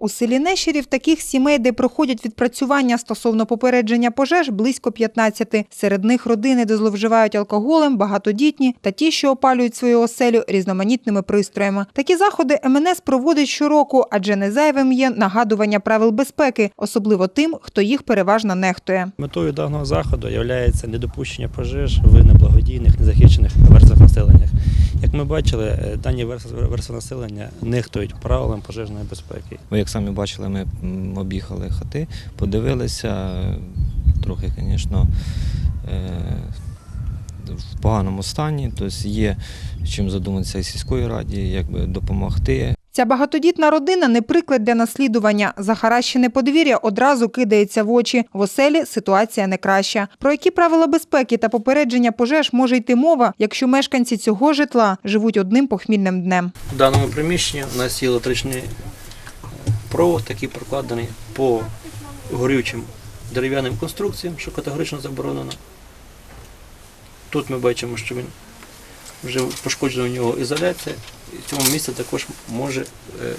У селі Нещерів таких сімей, де проходять відпрацювання стосовно попередження пожеж, близько 15. Серед них родини, де зловживають алкоголем, багатодітні та ті, що опалюють свою оселю різноманітними пристроями. Такі заходи МНС проводить щороку, адже не зайвим є нагадування правил безпеки, особливо тим, хто їх переважно нехтує. Метою даного заходу є недопущення пожеж в неблагодійних, незахищених верствах населення. Як ми бачили, е, дані верстви населення нехтують правилам пожежної безпеки. Як самі бачили, ми об'їхали хати, подивилися, е, трохи, звісно, в поганому стані. Тобто є чим задуматися і сільської раді, якби допомогти. Ця багатодітна родина не приклад для наслідування. Захаращене подвір'я одразу кидається в очі. В оселі ситуація не краща. Про які правила безпеки та попередження пожеж може йти мова, якщо мешканці цього житла живуть одним похмільним днем. В даному приміщенні у нас є електричний е, провод, такий прокладений по горючим дерев'яним конструкціям, що категорично заборонено. Тут ми бачимо, що він вже пошкоджена у нього ізоляція, і в цьому місці також може е,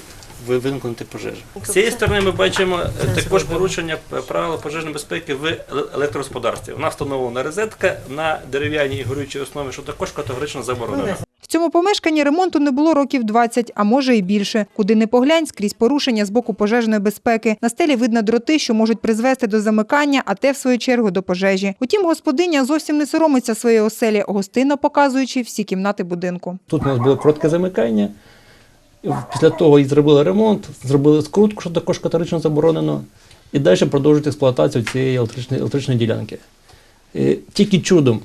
виникнути пожежа. З цієї сторони ми бачимо е, також порушення правил пожежної безпеки в електрогосподарстві. У нас встановлена розетка на дерев'яній горючій основі, що також категорично заборонено. Цьому помешканні ремонту не було років 20, а може і більше. Куди не поглянь, скрізь порушення з боку пожежної безпеки. На стелі видно дроти, що можуть призвести до замикання, а те, в свою чергу, до пожежі. Утім, господиня зовсім не соромиться своєї оселі, гостинно показуючи всі кімнати будинку. Тут у нас було коротке замикання. Після того і зробили ремонт, зробили скрутку, що також категорично заборонено. І далі продовжують експлуатацію цієї електричної, електричної ділянки. Е, Тільки чудом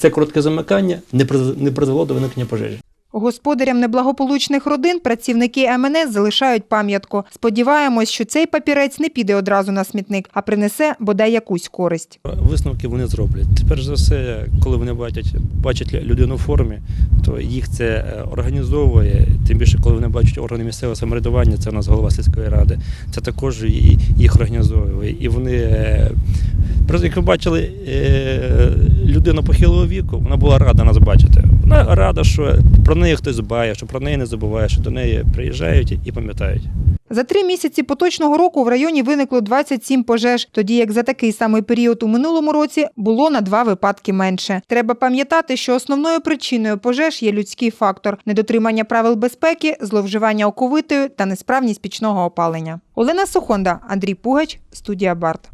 це коротке замикання не приз- призвело до виникнення пожежі. Господарям неблагополучних родин працівники МНС залишають пам'ятку. Сподіваємось, що цей папірець не піде одразу на смітник, а принесе бодай якусь користь. Висновки вони зроблять. Тепер за все, коли вони бачать, бачать людину в формі, то їх це е, організовує. Тим більше, коли вони бачать органи місцевого самоврядування, це у нас голова сільської ради, це також їх організовує. І вони, е, як ви бачили, е, людину похилого віку, вона була рада нас бачити. Вона рада, що про неї хтось дбає, що про неї не забуває, що до неї приїжджають і пам'ятають. За три місяці поточного року в районі виникло 27 пожеж, тоді як за такий самий період у минулому році було на два випадки менше. Треба пам'ятати, що основною причиною пожеж є людський фактор – недотримання правил безпеки, зловживання оковитою та несправність пічного опалення. Олена Сухонда, Андрій Пугач, студія Барт.